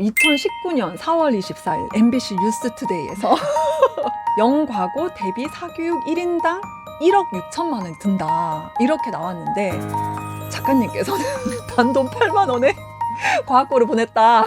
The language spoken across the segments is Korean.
2019년 4월 24일 MBC 뉴스투데이에서 영과고 대비 사교육 1인당 1억 6천만 원이 든다. 이렇게 나왔는데 작가님께서는 단돈 8만 원에 과학고를 보냈다.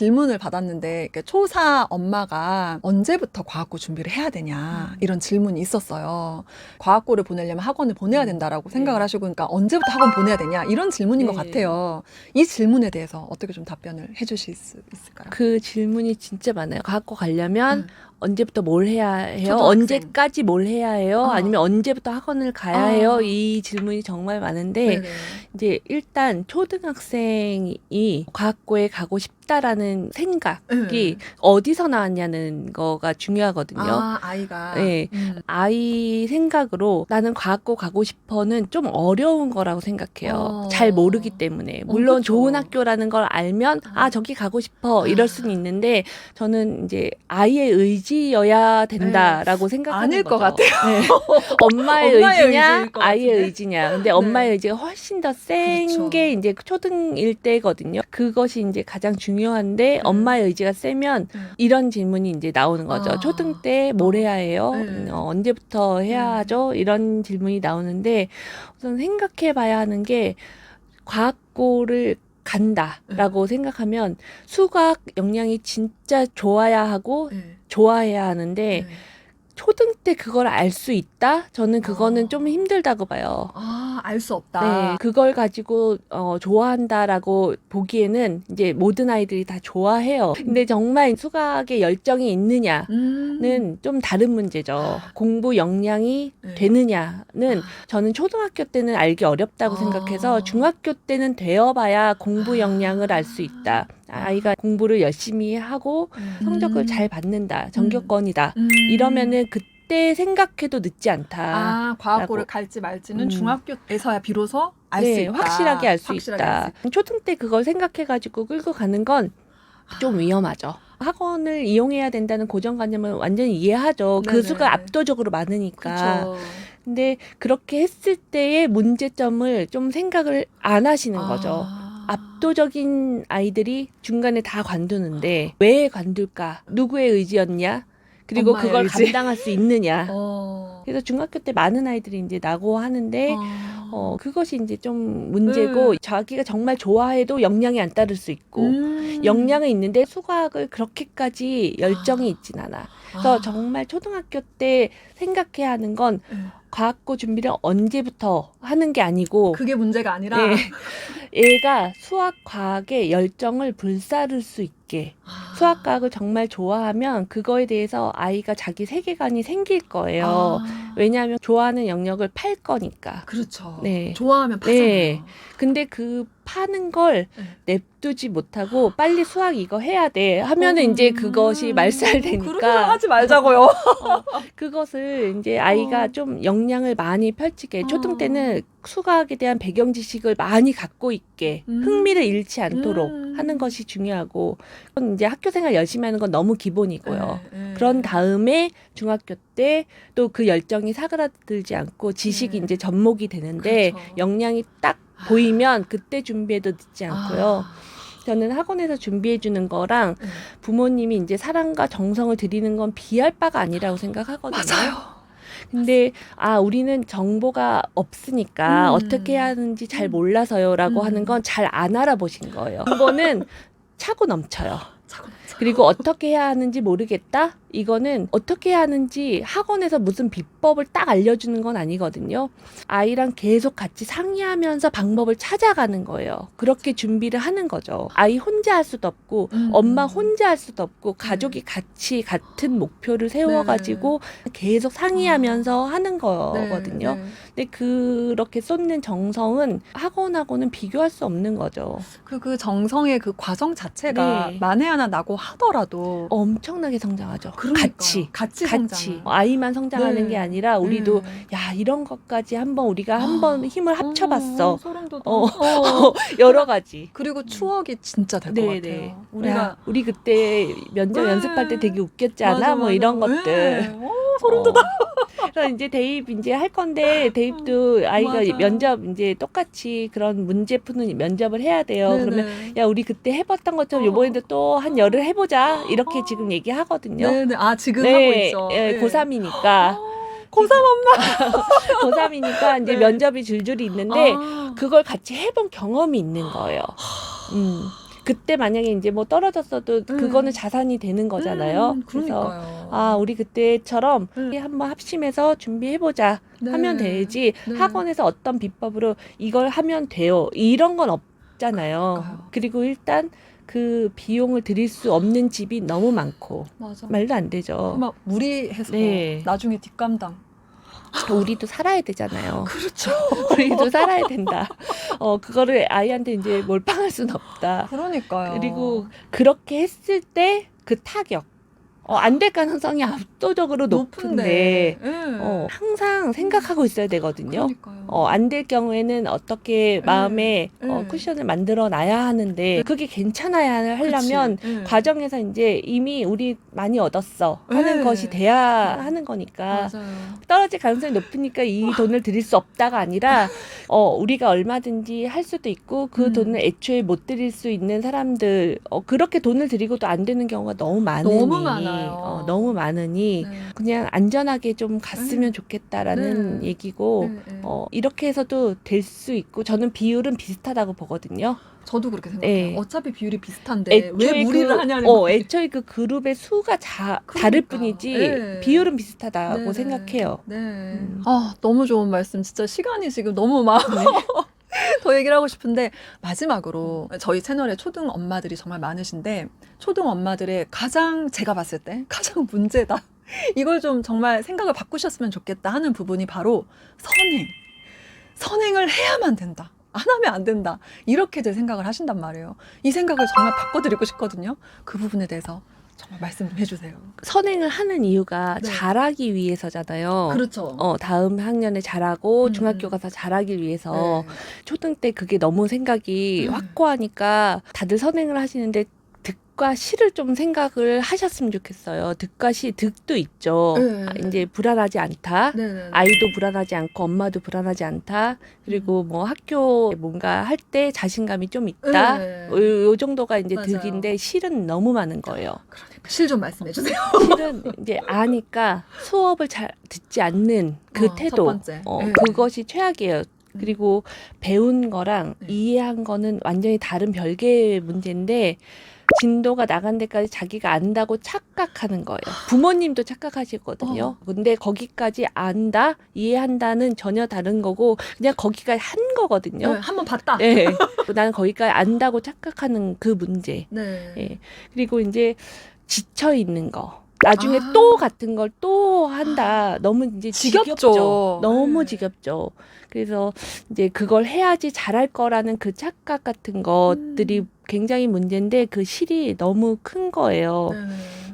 질문을 받았는데 초사 엄마가 언제부터 과학고 준비를 해야 되냐 이런 질문이 있었어요. 과학고를 보내려면 학원을 보내야 된다라고 생각을 하시고 그러니까 언제부터 학원 보내야 되냐 이런 질문인 것 네. 같아요. 이 질문에 대해서 어떻게 좀 답변을 해주실 수 있을까요? 그 질문이 진짜 많아요. 갖고 가려면 음. 언제부터 뭘 해야 해요? 초등학생. 언제까지 뭘 해야 해요? 어. 아니면 언제부터 학원을 가야 어. 해요? 이 질문이 정말 많은데 네네. 이제 일단 초등학생이 과학고에 가고 싶다라는 생각이 어디서 나왔냐는 거가 중요하거든요. 네. 아 아이가 네. 음. 아이 생각으로 나는 과학고 가고 싶어는 좀 어려운 거라고 생각해요. 어. 잘 모르기 때문에. 물론 그쵸. 좋은 학교라는 걸 알면 아. 아, 저기 가고 싶어 이럴 수는 있는데 저는 이제 아이의 의지 여야 된다라고 생각하는 아닐 거죠. 것 같아요. 네. 엄마의, 엄마의 의지냐 아이의? 의지냐. 근데 엄마의 의지가 훨씬 더센 그렇죠. 게 이제 초등일 때거든요. 그것이 이제 가장 중요한데 엄마의 의지가 세면 음. 이런 질문이 이제 나오는 거죠. 아. 초등 때 뭘 해야 해요? 네. 어, 언제부터 해야 음. 하죠? 이런 질문이 나오는데 우선 생각해 봐야 하는 게 과학고를 간다라고 음. 생각하면 수학 역량이 진짜 좋아야 하고 네. 좋아해야 하는데 네. 초등 때 그걸 알 수 있다? 저는 그거는 어. 좀 힘들다고 봐요. 아, 알 수 없다. 네, 그걸 가지고 어, 좋아한다라고 보기에는 이제 모든 아이들이 다 좋아해요. 근데 정말 수학에 열정이 있느냐는 음. 좀 다른 문제죠. 공부 역량이 네. 되느냐는 저는 초등학교 때는 알기 어렵다고 아. 생각해서 중학교 때는 되어봐야 공부 역량을 알 수 있다. 아이가 공부를 열심히 하고 성적을 음. 잘 받는다. 전교권이다. 음. 이러면은 그때 생각해도 늦지 않다. 아, 과학고를 라고. 갈지 말지는 음. 중학교에서야 비로소 알 수 네, 있다. 확실하게 알 수 확실하게 있다. 초등 때 그걸 생각해가지고 끌고 가는 건 좀 위험하죠. 학원을 이용해야 된다는 고정관념은 완전히 이해하죠. 그 네네. 수가 압도적으로 많으니까. 그렇죠. 근데 그렇게 했을 때의 문제점을 좀 생각을 안 하시는 거죠. 아. 압도적인 아이들이 중간에 다 관두는데 왜 관둘까? 누구의 의지였냐? 그리고 엄마의 그걸 의지. 감당할 수 있느냐? 어. 그래서 중학교 때 많은 아이들이 이제 나고 하는데 어. 어, 그것이 이제 좀 문제고 네. 자기가 정말 좋아해도 역량이 안 따를 수 있고 음. 역량은 있는데 수학을 그렇게까지 열정이 있진 않아. 그래서 아. 정말 초등학교 때 생각해야 하는 건 네. 과학고 준비를 언제부터 하는 게 아니고 그게 문제가 아니라 네. 애가 수학 과학에 열정을 불사를 수 있게 아. 수학 과학을 정말 좋아하면 그거에 대해서 아이가 자기 세계관이 생길 거예요. 아. 왜냐하면 좋아하는 영역을 팔 거니까. 그렇죠. 네. 좋아하면 파잖아요. 네. 근데 그 파는 걸 네. 냅두지 못하고 빨리 수학 이거 해야 돼 하면은 음. 이제 그것이 말살되니까 하지 말자고요. 어, 그것을 이제 아이가 어. 좀 역량을 많이 펼치게 어. 초등 때는 수학에 대한 배경 지식을 많이 갖고 있게 음. 흥미를 잃지 않도록 음. 하는 것이 중요하고 그건 이제 학교 생활 열심히 하는 건 너무 기본이고요. 네, 네. 그런 다음에 중학교 때 또 그 열정이 사그라들지 않고 지식이 네. 이제 접목이 되는데 그렇죠. 역량이 딱 보이면 그때 준비해도 늦지 않고요. 아. 저는 학원에서 준비해 주는 거랑 네. 부모님이 이제 사랑과 정성을 드리는 건 비할 바가 아니라고 생각하거든요. 맞아요. 근데 아 우리는 정보가 없으니까 음. 어떻게 해야 하는지 잘 음. 몰라서요라고 음. 하는 건 잘 안 알아보신 거예요. 이거는 차고 넘쳐요. 자꾸 그리고 어떻게 해야 하는지 모르겠다? 이거는 어떻게 해야 하는지 학원에서 무슨 비법을 딱 알려주는 건 아니거든요. 아이랑 계속 같이 상의하면서 방법을 찾아가는 거예요. 그렇게 준비를 하는 거죠. 아이 혼자 할 수도 없고, 음, 엄마 음. 혼자 할 수도 없고, 가족이 같이 같은 목표를 세워가지고 계속 상의하면서 하는 거거든요. 네, 네. 근데 그렇게 쏟는 정성은 학원하고는 비교할 수 없는 거죠. 그, 그 정성의 그 과정 자체가 네. 만에 하나 나고 하더라도 엄청나게 성장하죠. 그러니까요. 같이. 같이 같이 성장. 아이만 성장하는 네. 게 아니라 우리도 네. 야 이런 것까지 한번 우리가 아. 한번 힘을 합쳐봤어 어, 소름 돋아. 어. 어. 여러 가지 그리고 추억이 진짜 될 것 네, 같아요. 네. 우리가 야, 우리 그때 면접 네. 연습할 때 되게 웃겼지 맞아, 않아 뭐 맞아. 이런 것들 네. 어, 소름 돋아. 어. 그래서 이제 대입 이제 할 건데 대입도 아이가 맞아요. 면접 이제 똑같이 그런 문제 푸는 면접을 해야 돼요. 그러면 네네. 야 우리 그때 해봤던 것처럼 어. 요번에도 또 한 열흘 해보자 이렇게 어. 지금 얘기하거든요. 네네. 아 지금 하고 네, 있어. 예, 네. 고3이니까 고3 엄마. 고3이니까 이제 네. 면접이 줄줄이 있는데 아. 그걸 같이 해본 경험이 있는 거예요. 음. 그때 만약에 이제 뭐 떨어졌어도 음. 그거는 자산이 되는 거잖아요. 음, 그래서 그러니까요. 아 우리 그때처럼 음. 한번 합심해서 준비해보자 네. 하면 되지 네. 학원에서 어떤 비법으로 이걸 하면 돼요 이런 건 없잖아요. 그러니까요. 그리고 일단 그 비용을 드릴 수 없는 집이 너무 많고 맞아. 말도 안 되죠. 막 무리해서 네. 나중에 뒷감당. 우리도 살아야 되잖아요. 그렇죠. 우리도 살아야 된다. 어 그거를 아이한테 이제 몰빵할 수는 없다. 그러니까요. 그리고 그렇게 했을 때 그 타격. 어, 안 될 가능성이 압도적으로 높은데, 예. 어, 항상 생각하고 있어야 되거든요. 그러니까요. 어, 안 될 경우에는 어떻게 마음에 네. 어, 쿠션을 만들어 놔야 하는데, 그게 괜찮아야 하려면, 그치. 예. 과정에서 이제 이미 우리 많이 얻었어 하는 네. 것이 돼야 하는 거니까 맞아요. 떨어질 가능성이 높으니까 이 돈을 드릴 수 없다가 아니라 어 우리가 얼마든지 할 수도 있고 그 음. 돈을 애초에 못 드릴 수 있는 사람들 어 그렇게 돈을 드리고도 안 되는 경우가 너무 많으니 너무 많아요. 어, 너무 많으니 네. 그냥 안전하게 좀 갔으면 음. 좋겠다라는 네. 얘기고 네, 네. 어 이렇게 해서도 될 수 있고 저는 비율은 비슷하다고 보거든요. 저도 그렇게 생각해요. 네. 어차피 비율이 비슷한데 왜 애초에 무리를 그, 하냐는 어, 거지. 애초에 그 그룹의 수가 자, 그러니까. 다를 뿐이지 네. 비율은 비슷하다고 네네. 생각해요. 네. 음. 아, 너무 좋은 말씀. 진짜 시간이 지금 너무 많아. 더 얘기를 하고 싶은데 마지막으로 저희 채널에 초등 엄마들이 정말 많으신데 초등 엄마들의 가장 제가 봤을 때 가장 문제다. 이걸 좀 정말 생각을 바꾸셨으면 좋겠다 하는 부분이 바로 선행. 선행을 해야만 된다. 안 하면 안 된다. 이렇게들 생각을 하신단 말이에요. 이 생각을 정말 바꿔드리고 싶거든요. 그 부분에 대해서 정말 말씀 좀 해주세요. 선행을 하는 이유가 네. 잘하기 위해서잖아요. 그렇죠. 어, 다음 학년에 잘하고 음. 중학교 가서 잘하기 위해서 네. 초등 때 그게 너무 생각이 음. 확고하니까 다들 선행을 하시는데 득과 시를 좀 생각을 하셨으면 좋겠어요. 득과 시, 득도 있죠. 네. 아, 이제 불안하지 않다. 네네. 아이도 불안하지 않고 엄마도 불안하지 않다. 그리고 음. 뭐 학교 뭔가 할 때 자신감이 좀 있다. 네. 요, 요 정도가 이제 맞아요. 득인데 실은 너무 많은 거예요. 그러니까 실 좀 말씀해 주세요. 실은 이제 아니까 수업을 잘 듣지 않는 그 어, 첫 태도. 번째. 어, 네. 그것이 최악이에요. 그리고 배운 거랑 네. 이해한 거는 완전히 다른 별개의 문제인데 진도가 나간 데까지 자기가 안다고 착각하는 거예요. 부모님도 착각하시거든요. 어. 근데 거기까지 안다, 이해한다는 전혀 다른 거고 그냥 거기까지 한 거거든요. 네, 한번 봤다. 네. 나는 거기까지 안다고 착각하는 그 문제. 네. 예. 그리고 이제 지쳐 있는 거. 나중에 아. 또 같은 걸 또 한다. 너무 이제 지겹죠. 지겹죠. 너무 네. 지겹죠. 그래서 이제 그걸 해야지 잘할 거라는 그 착각 같은 것들이 음. 굉장히 문제인데 그 실이 너무 큰 거예요. 네.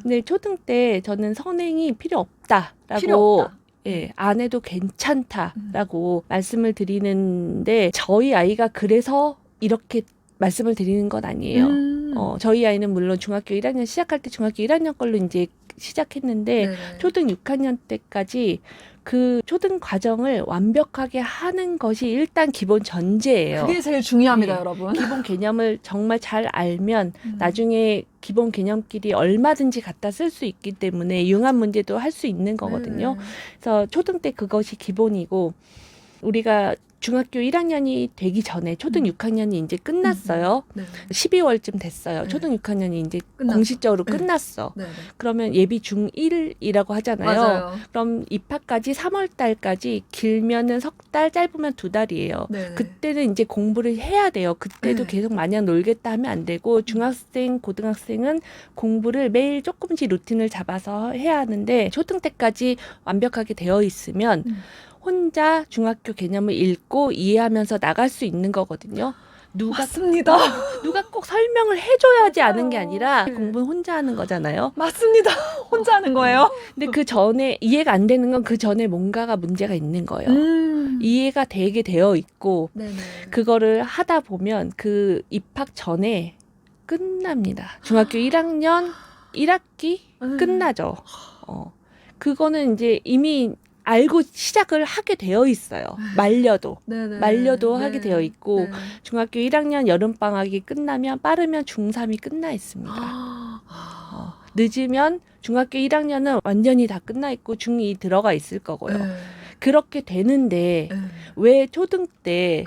근데 초등 때 저는 선행이 필요 없다라고 필요 없다. 예, 안 해도 괜찮다라고 말씀을 드리는데 저희 아이가 그래서 이렇게 말씀을 드리는 건 아니에요. 음. 어, 저희 아이는 물론 중학교 1학년 시작할 때 중학교 1학년 걸로 이제 시작했는데 네네. 초등 6학년 때까지 그 초등 과정을 완벽하게 하는 것이 일단 기본 전제예요. 그게 제일 중요합니다, 네. 여러분. 기본 개념을 정말 잘 알면 음. 나중에 기본 개념끼리 얼마든지 갖다 쓸 수 있기 때문에 융합 문제도 할 수 있는 거거든요. 네. 그래서 초등 때 그것이 기본이고 우리가 중학교 1학년이 되기 전에 초등 음. 6학년이 이제 끝났어요. 네. 12월쯤 됐어요. 네. 초등 6학년이 이제 끝났어. 공식적으로 네. 끝났어. 네. 네. 그러면 예비 중1이라고 하잖아요. 맞아요. 그럼 입학까지 3월 달까지 길면은 석 달, 짧으면 두 달이에요. 네. 그때는 이제 공부를 해야 돼요. 그때도 네. 계속 마냥 놀겠다 하면 안 되고 중학생, 고등학생은 공부를 매일 조금씩 루틴을 잡아서 해야 하는데 초등 때까지 완벽하게 되어 있으면 음. 혼자 중학교 개념을 읽고 이해하면서 나갈 수 있는 거거든요. 누가 맞습니다. 누가 꼭 설명을 해줘야지 아는 게. 아니라 네. 공부는 혼자 하는 거잖아요. 맞습니다. 혼자 하는 거예요. 근데 그 전에 이해가 안 되는 건 그 전에 뭔가가 문제가 있는 거예요. 음. 이해가 되게 되어 있고 네네. 그거를 하다 보면 그 입학 전에 끝납니다. 중학교 1학년 1학기 음. 끝나죠. 어. 그거는 이제 이미 알고 시작을 하게 되어 있어요. 말려도. 네네. 말려도 네. 하게 되어 있고 네. 중학교 1학년 여름 방학이 끝나면 빠르면 중3이 끝나 있습니다. 아, 어, 늦으면 중학교 1학년은 완전히 다 끝나 있고 중2 들어가 있을 거고요. 네. 그렇게 되는데 네. 왜 초등 때.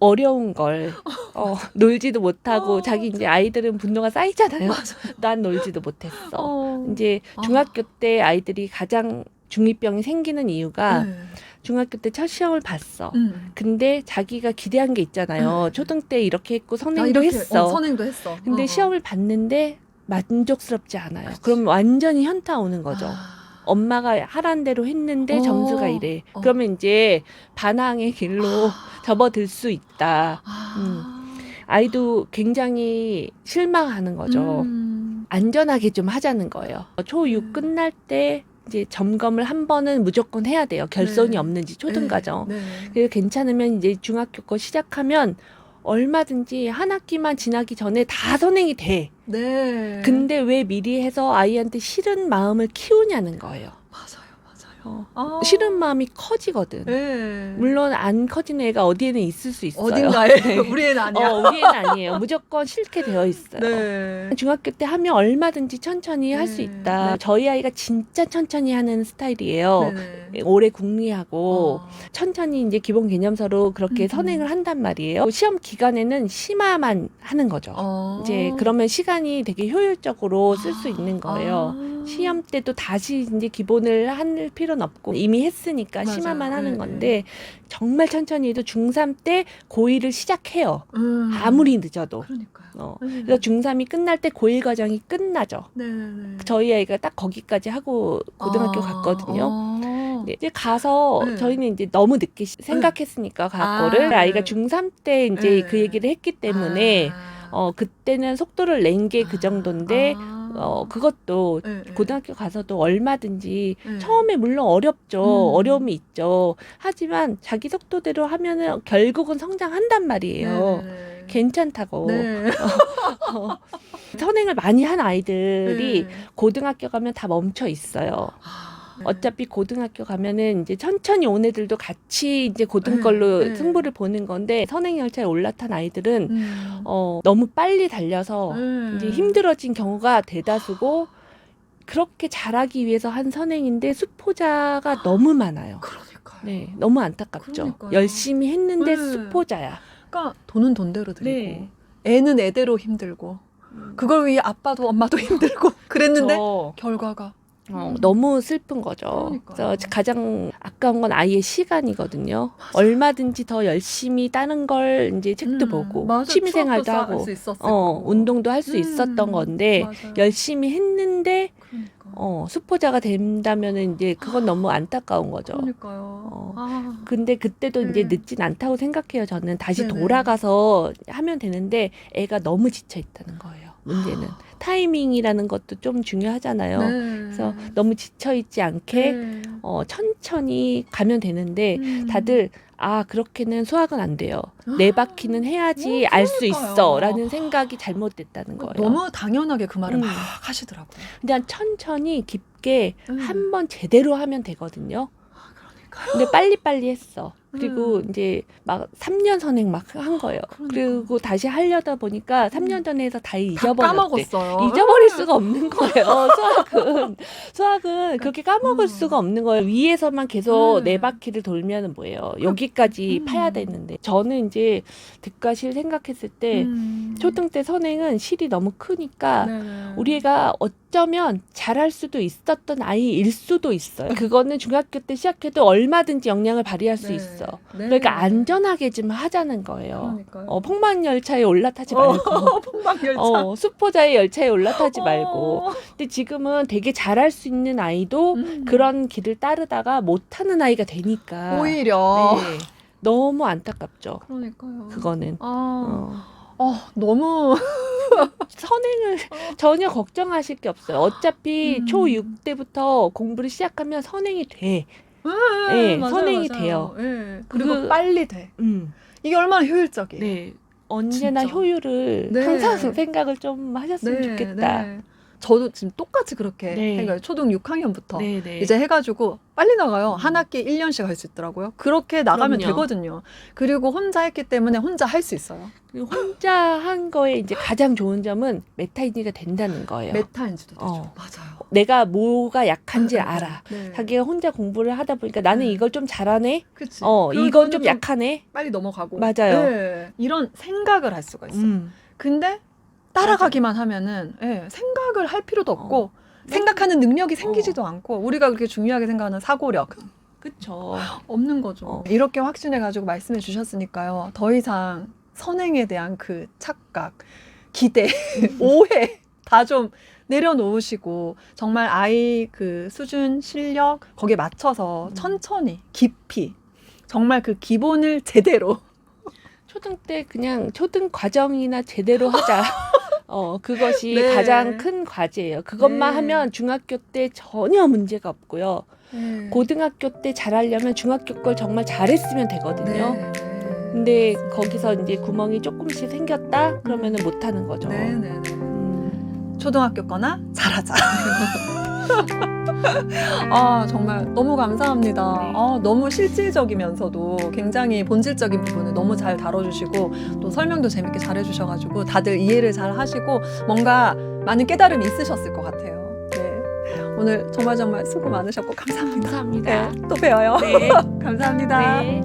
어려운 걸 어, 놀지도 못하고 어. 자기 이제 아이들은 분노가 쌓이잖아요. 난 놀지도 못했어. 어. 이제 아. 중학교 때 아이들이 가장 중이병이 생기는 이유가 네. 중학교 때 첫 시험을 봤어. 음. 근데 자기가 기대한 게 있잖아요. 네. 초등 때 이렇게 했고 나 선행도 이렇게, 했어. 어, 선행도 했어. 근데 어, 어. 시험을 봤는데 만족스럽지 않아요. 그치. 그럼 완전히 현타 오는 거죠. 아. 엄마가 하란 대로 했는데 어. 점수가 이래. 어. 그러면 이제 반항의 길로 접어들 수 있다. 아. 아이도 굉장히 실망하는 거죠. 음. 안전하게 좀 하자는 거예요. 초6 음. 끝날 때 이제 점검을 한 번은 무조건 해야 돼요. 결손이 네. 없는지 초등 과정. 네. 네. 그래서 괜찮으면 이제 중학교 거 시작하면 얼마든지 한 학기만 지나기 전에 다 선행이 돼. 네. 근데 왜 미리 해서 아이한테 싫은 마음을 키우냐는 거예요. 어, 아. 싫은 마음이 커지거든. 네. 물론 안 커지는 애가 어디에는 있을 수 있어요. 어딘가에 네. 우리 애는 아니야. 어, 우리 애는 아니에요. 무조건 싫게 되어 있어요. 네. 중학교 때 하면 얼마든지 천천히 할 수 네. 있다. 네. 저희 아이가 진짜 천천히 하는 스타일이에요. 네네. 오래 궁리하고 어. 천천히 이제 기본 개념서로 그렇게 음, 선행을 한단 말이에요. 시험 기간에는 심화만 하는 거죠. 어. 이제 그러면 시간이 되게 효율적으로 쓸 수 있는 거예요. 아. 시험 때도 다시 이제 기본을 할 필요는 없고 이미 했으니까 맞아요. 심화만 하는 네, 건데 정말 천천히 해도 중3 때 고1을 시작해요. 음. 아무리 늦어도. 그러니까요. 어. 네. 그래서 중3이 끝날 때 고1 과정이 끝나죠. 네네네. 저희 아이가 딱 거기까지 하고 고등학교 아. 갔거든요. 어. 네, 이제 가서 네. 저희는 이제 너무 늦게 시- 생각했으니까 과거를 아, 아, 이가 네. 중3 때 이제 네. 그 얘기를 했기 때문에 아. 어 그때는 속도를 낸 게 그 정도인데 아. 어 그것도 네, 네. 고등학교 가서도 얼마든지 네. 처음에 물론 어렵죠. 음. 어려움이 있죠. 하지만 자기 속도대로 하면은 결국은 성장한단 말이에요. 네. 괜찮다고. 네. 어. 선행을 많이 한 아이들이 네. 고등학교 가면 다 멈춰 있어요. 아, 네. 어차피 고등학교 가면은 이제 천천히 온 애들도 같이 이제 고등 네, 걸로 네. 승부를 보는 건데 선행 열차에 올라탄 아이들은 음. 어 너무 빨리 달려서 네. 이제 힘들어진 경우가 대다수고 그렇게 잘하기 위해서 한 선행인데 수포자가 너무 많아요. 그러니까요. 네, 너무 안타깝죠. 그러니까요. 열심히 했는데 네. 수포자야. 그러니까 돈은 돈대로 들이고 네. 애는 애대로 힘들고 그걸 위해 아빠도 엄마도 힘들고 그랬는데 저, 결과가 어, 너무 슬픈 거죠. 그래서 가장 아까운 건 아이의 시간이거든요. 얼마든지 더 열심히 다른 걸 이제 책도 음, 보고 맞아. 취미생활도 하고 어. 운동도 할수 음, 있었던 건데 맞아요. 열심히 했는데 그러니까. 어, 수포자가 된다면은 이제 그건 너무 안타까운 거죠. 그러니까요. 어. 아. 근데 그때도 이제 네. 늦진 않다고 생각해요. 저는 다시 네네. 돌아가서 하면 되는데 애가 너무 지쳐 있다는 거예요. 문제는 타이밍이라는 것도 좀 중요하잖아요. 네. 그래서 너무 지쳐 있지 않게 네. 어, 천천히 가면 되는데 음. 다들 아 그렇게는 수학은 안 돼요. 네 바퀴는 해야지 어, 알 수 그러니까요. 있어라는 생각이 잘못됐다는 거예요. 너무 당연하게 그 말을 음. 막 하시더라고요. 그냥 천천히 깊게 음. 한번 제대로 하면 되거든요. 아, 그러니까요. 근데 빨리빨리 했어. 그리고 음. 이제 막 3년 선행 막 한 거예요. 그러니까. 그리고 다시 하려다 보니까 3년 전에 해서 다다 잊어버렸대. 까먹었어요. 잊어버릴 수가 없는 거예요. 수학은 수학은 그렇게 까먹을 음. 수가 없는 거예요. 위에서만 계속 음. 네 바퀴를 돌면은 뭐예요? 여기까지 음. 파야 되는데 저는 이제 득과 실 생각했을 때 음. 초등 때 선행은 실이 너무 크니까 네네. 우리 애가 어쩌면 잘할 수도 있었던 아이일 수도 있어요. 그거는 중학교 때 시작해도 얼마든지 영향을 발휘할 수 네. 있어. 네. 그러니까 안전하게 좀 하자는 거예요. 그러니까요. 어, 폭망 열차에 올라타지 어, 말고. 폭망 열차. 어, 수포자의 열차에 올라타지 말고. 어. 근데 지금은 되게 잘할 수 있는 아이도 음. 그런 길을 따르다가 못하는 아이가 되니까. 오히려. 네. 너무 안타깝죠. 그러니까요. 그거는. 아, 어. 어, 너무 선행을 전혀 걱정하실 게 없어요. 어차피 음. 초6 때부터 공부를 시작하면 선행이 돼. 네, 네, 맞아요, 선행이 맞아요. 돼요. 네. 그리고 그- 빨리 돼. 음. 이게 얼마나 효율적이에요. 네. 언제나 진짜. 효율을 네. 항상 생각을 좀 하셨으면 좋겠다. 네. 저도 지금 똑같이 그렇게 네. 생각해요. 초등 6학년부터 네 네. 이제 해가지고 빨리 나가요. 한 학기 1년씩 할 수 있더라고요. 그렇게 나가면 그럼요. 되거든요. 그리고 혼자 했기 때문에 혼자 할 수 있어요. 그 혼자 한 거에 이제 가장 좋은 점은 메타인지가 된다는 거예요. 메타인지도 되죠. 어. 맞아요. 내가 뭐가 약한지 알아. 네. 자기가 혼자 공부를 하다 보니까 나는 네. 이걸 좀 잘하네. 그치. 어, 이건 좀 약하네. 빨리 넘어가고. 맞아요. 네. 이런 생각을 할 수가 있어요. 음. 근데 따라가기만 하면은 예, 생각을 할 필요도 없고 어. 생각하는 능력이 생기지도 않고 우리가 그렇게 중요하게 생각하는 사고력 그쵸. 없는 거죠. 어. 이렇게 확신해 가지고 말씀해 주셨으니까요. 더 이상 선행에 대한 그 착각, 기대, 오해 다 좀 내려놓으시고 정말 아이 그 수준, 실력 거기에 맞춰서 음. 천천히 깊이 정말 그 기본을 제대로 초등 때 그냥 초등 과정이나 제대로 하자. 어, 그것이 네. 가장 큰 과제예요. 그것만 네. 하면 중학교 때 전혀 문제가 없고요. 네. 고등학교 때 잘하려면 중학교 걸 정말 잘했으면 되거든요. 네. 근데 거기서 이제 구멍이 조금씩 생겼다? 그러면은 못 하는 거죠. 네, 네, 네. 음, 초등학교 거나 잘하자. 아, 정말 너무 감사합니다. 네. 아, 너무 실질적이면서도 굉장히 본질적인 부분을 너무 잘 다뤄주시고 또 설명도 재밌게 잘 해주셔가지고 다들 이해를 잘 하시고 뭔가 많은 깨달음이 있으셨을 것 같아요. 네. 오늘 정말 정말 수고 많으셨고 감사합니다. 감사합니다. 네, 또 봬요. 네. 감사합니다. 네.